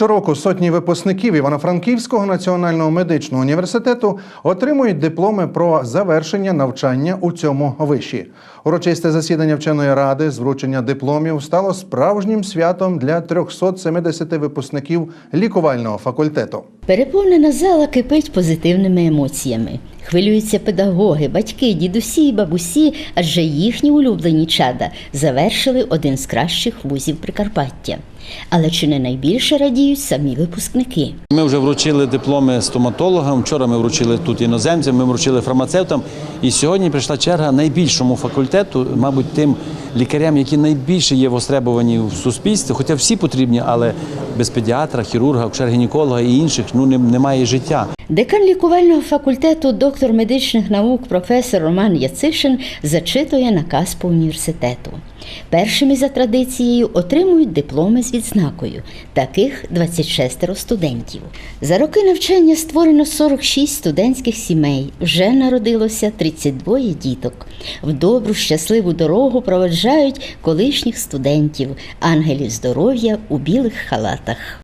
Щороку сотні випускників Івано-Франківського національного медичного університету отримують дипломи про завершення навчання у цьому виші. Урочисте засідання вченої ради з вручення дипломів стало справжнім святом для 370 випускників лікувального факультету. Переповнена зала кипить позитивними емоціями. Хвилюються педагоги, батьки, дідусі і бабусі, адже їхні улюблені чада завершили один з кращих вузів Прикарпаття. Але чи не найбільше радіють самі випускники? Ми вже вручили дипломи стоматологам. Вчора ми вручили тут іноземцям, ми вручили фармацевтам. І сьогодні прийшла черга найбільшому факультету, мабуть, тим лікарям, які найбільше є востребовані в суспільстві. Хоча всі потрібні, але без педіатра, хірурга, акушер-гінеколога і інших ну немає життя. Декан лікувального факультету, доктор медичних наук, професор Роман Яцишин зачитує наказ по університету. Першими за традицією отримують дипломи з відзнакою. Таких 26 студентів. За роки навчання створено 46 студентських сімей. Вже народилося 32 діток. В добру щасливу дорогу проведжають колишніх студентів, ангелів здоров'я у білих халатах.